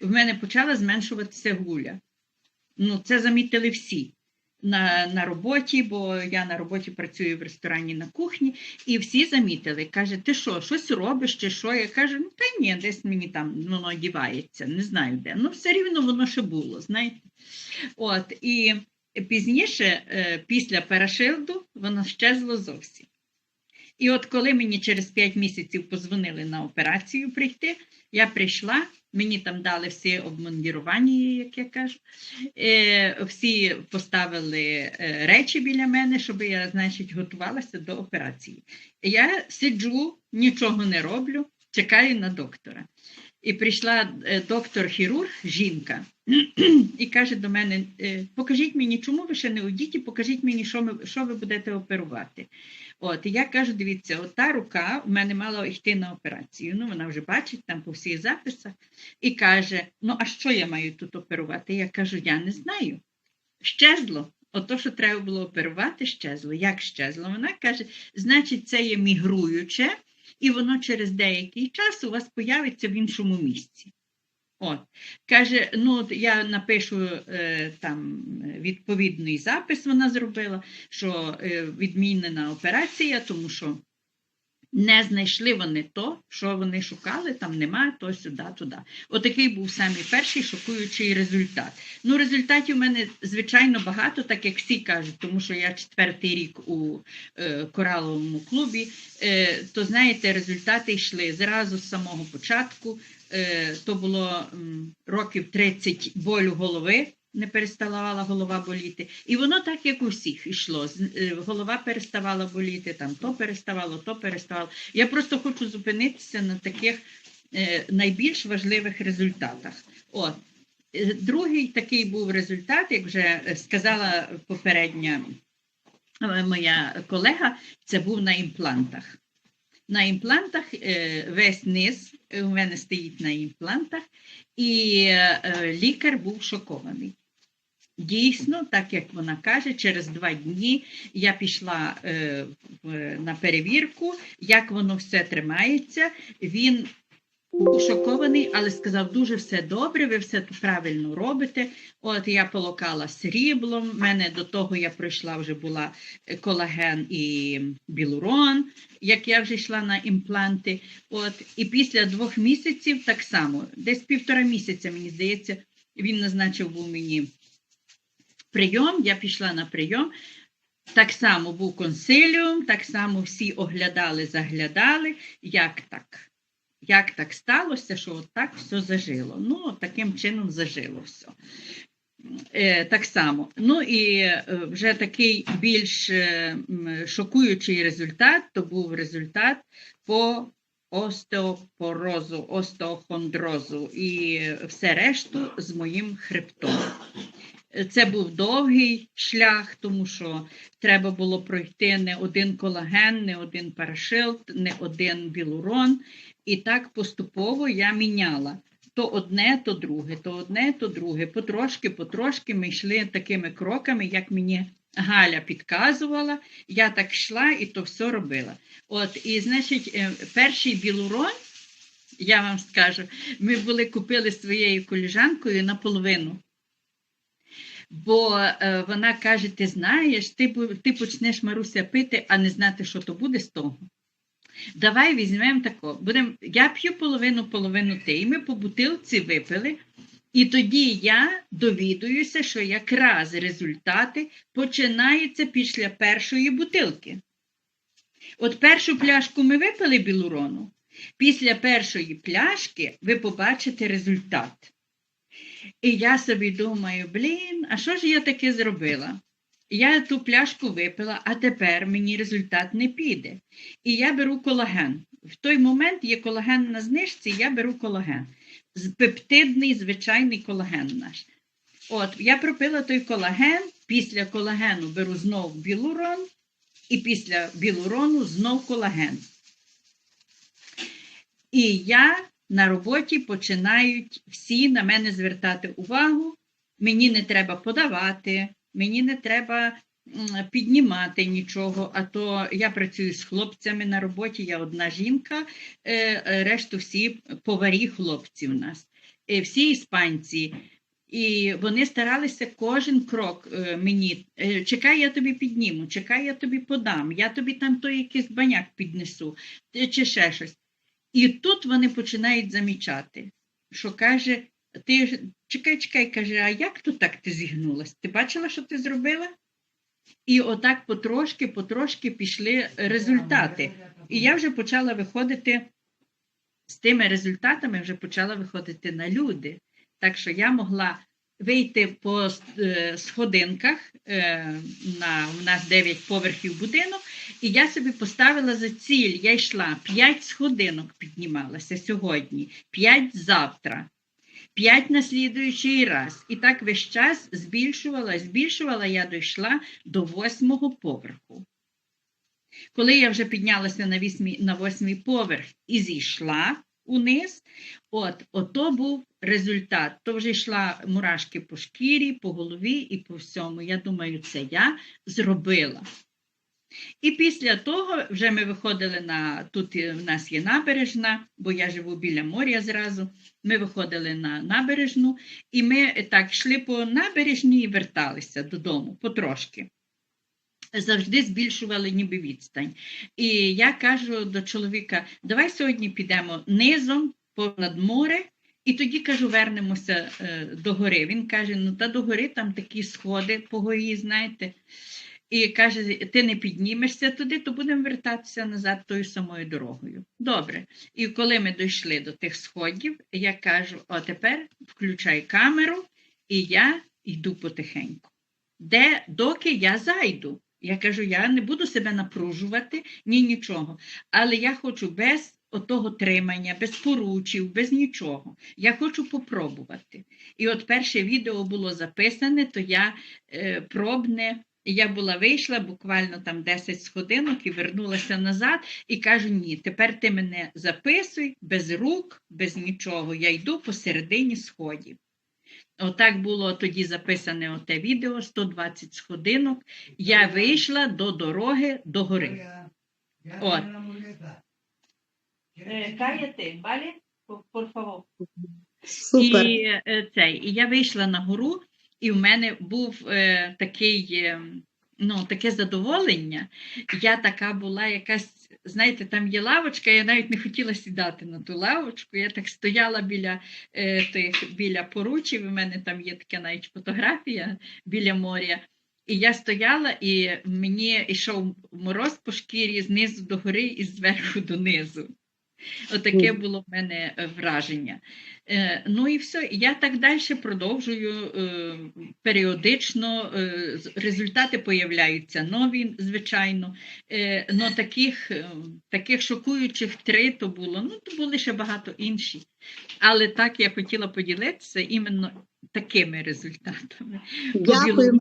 в мене почала зменшуватися гуля. Ну, це замітили всі на, на роботі, бо я на роботі працюю в ресторані на кухні, і всі замітили. Каже, ти що, щось робиш чи що? Я кажу, ну та ні, десь мені там воно дівається, не знаю де. Ну, все рівно воно ще було, знаєте. От, і пізніше, е, після перешилду, воно щезло зовсім. І от коли мені через 5 місяців позвонили на операцію прийти, я прийшла, мені там дали всі обмундірування, як я кажу. Е, всі поставили е, речі біля мене, щоб я, значить, готувалася до операції. Я сиджу, нічого не роблю, чекаю на доктора. І прийшла е, доктор-хірург, жінка, і каже до мене: е, покажіть мені, чому ви ще не у діті, покажіть мені, що, ми, що ви будете оперувати. От, і я кажу, дивіться, от та рука в мене мала йти на операцію. Ну, вона вже бачить там по всіх записах і каже: Ну, а що я маю тут оперувати? Я кажу, я не знаю. Щезло. Ото, що треба було оперувати, щезло. Як щезло? Вона каже, значить, це є мігруюче, і воно через деякий час у вас появиться в іншому місці. От. Каже, ну от я напишу е, там відповідний запис, вона зробила, що е, відмінена операція, тому що не знайшли вони то, що вони шукали, там немає, то сюди, туди. Отакий був самий перший шокуючий результат. Ну, результатів у мене, звичайно, багато, так як всі кажуть, тому що я четвертий рік у е, кораловому клубі, е, то знаєте, результати йшли зразу з самого початку. Е, то було м, років 30 болю голови. Не переставала голова боліти. І воно так, як у всіх йшло. Е, Голова переставала боліти, там то переставало, то переставало. Я просто хочу зупинитися на таких е, найбільш важливих результатах. От. Е, Другий такий був результат, як вже сказала попередня моя колега, це був на імплантах. На імплантах весь низ у мене стоїть на імплантах, і лікар був шокований. Дійсно, так як вона каже, через два дні я пішла е, на перевірку, як воно все тримається. Він шокований, але сказав, дуже все добре, ви все правильно робите. От я полокала сріблом. в мене до того я пройшла вже була колаген і білурон, як я вже йшла на імпланти. От, і після двох місяців так само, десь півтора місяця, мені здається, він назначив був мені прийом, я пішла на прийом. Так само був консиліум, так само всі оглядали, заглядали, як так. Як так сталося, що так все зажило. Ну, таким чином зажило все. Е, так само. Ну і е, вже такий більш е, шокуючий результат то був результат по остеопорозу, остеохондрозу і все решту з моїм хребтом. Це був довгий шлях, тому що треба було пройти не один колаген, не один парашилт, не один білурон. І так поступово я міняла то одне, то друге, то одне, то друге. Потрошки, потрошки ми йшли такими кроками, як мені Галя підказувала. Я так йшла і то все робила. От, і, значить, е, перший білурон, я вам скажу, ми були купили своєю коліжанкою наполовину. Бо е, вона каже: ти знаєш, ти, ти почнеш Маруся пити, а не знати, що то буде з того. Давай візьмемо тако. Будем, я п'ю половину, половину ти. І ми по бутилці випили. І тоді я довідуюся, що якраз результати починаються після першої бутилки. От першу пляшку ми випили білурону. Після першої пляшки ви побачите результат. І я собі думаю, блін, а що ж я таке зробила? Я ту пляшку випила, а тепер мені результат не піде. І я беру колаген. В той момент є колаген на знижці, я беру колаген. Пептидний звичайний колаген наш. От, я пропила той колаген, після колагену беру знов білурон, і після білурону знов колаген. І я на роботі починають всі на мене звертати увагу. Мені не треба подавати, мені не треба піднімати нічого. А то я працюю з хлопцями на роботі, я одна жінка, е, е, решту всі поварі хлопці в нас. е, всі іспанці. І вони старалися кожен крок мені. Чекай, я тобі підніму, чекай, я тобі подам, я тобі там той якийсь баняк піднесу, чи ще щось. І тут вони починають замічати, що каже, ти чекай, чекай, каже, а як то так ти зігнулась? Ти бачила, що ти зробила? І отак потрошки, потрошки пішли результати. І я вже почала виходити з тими результатами, вже почала виходити на люди. Так що я могла вийти по е, сходинках, е, на, у нас 9 поверхів будинок, і я собі поставила за ціль, я йшла 5 сходинок піднімалася сьогодні, 5 завтра. П'ять на слідуючий раз. І так весь час збільшувала, збільшувала, я дійшла до восьмого поверху. Коли я вже піднялася на восьмий, на поверх і зійшла униз, от, ото був результат. То вже йшла мурашки по шкірі, по голові і по всьому. Я думаю, це я зробила. І після того вже ми виходили на тут в нас є набережна, бо я живу біля моря зразу. Ми виходили на набережну, і ми так йшли по набережній і верталися додому потрошки. Завжди збільшували ніби відстань. І я кажу до чоловіка: давай сьогодні підемо низом понад море, і тоді кажу, вернемося е, до гори. Він каже: ну та до гори там такі сходи по горі, знаєте. І каже: ти не піднімешся туди, то будемо вертатися назад тою самою дорогою. Добре. І коли ми дійшли до тих сходів, я кажу: о, тепер включай камеру, і я йду потихеньку. Де, доки я зайду. Я кажу, я не буду себе напружувати, ні нічого. Але я хочу без отого тримання, без поручів, без нічого. Я хочу попробувати. І от перше відео було записане, то я е, пробне. Я була вийшла буквально там 10 сходинок і вернулася назад і кажу: ні, тепер ти мене записуй без рук, без нічого. Я йду посередині сходів. Отак було тоді записане оте відео 120 сходинок. Я вийшла до дороги до гори. От. Каяти, балі? Por favor. Супер. І, е, цей, і я вийшла на гору, і в мене був е, такий, е, ну, таке задоволення. Я така була якась, знаєте, там є лавочка, я навіть не хотіла сідати на ту лавочку. Я так стояла біля е, тих біля поручів. У мене там є така навіть фотографія біля моря. І я стояла, і мені йшов мороз по шкірі знизу до гори і зверху донизу. Отаке було в мене е, враження. Е, Ну і все. Я так далі продовжую е, періодично. Результати появляються нові, звичайно. Но таких, таких шокуючих три то було. Ну, то були ще багато інші. Але так я хотіла поділитися іменно такими результатами. Дякую.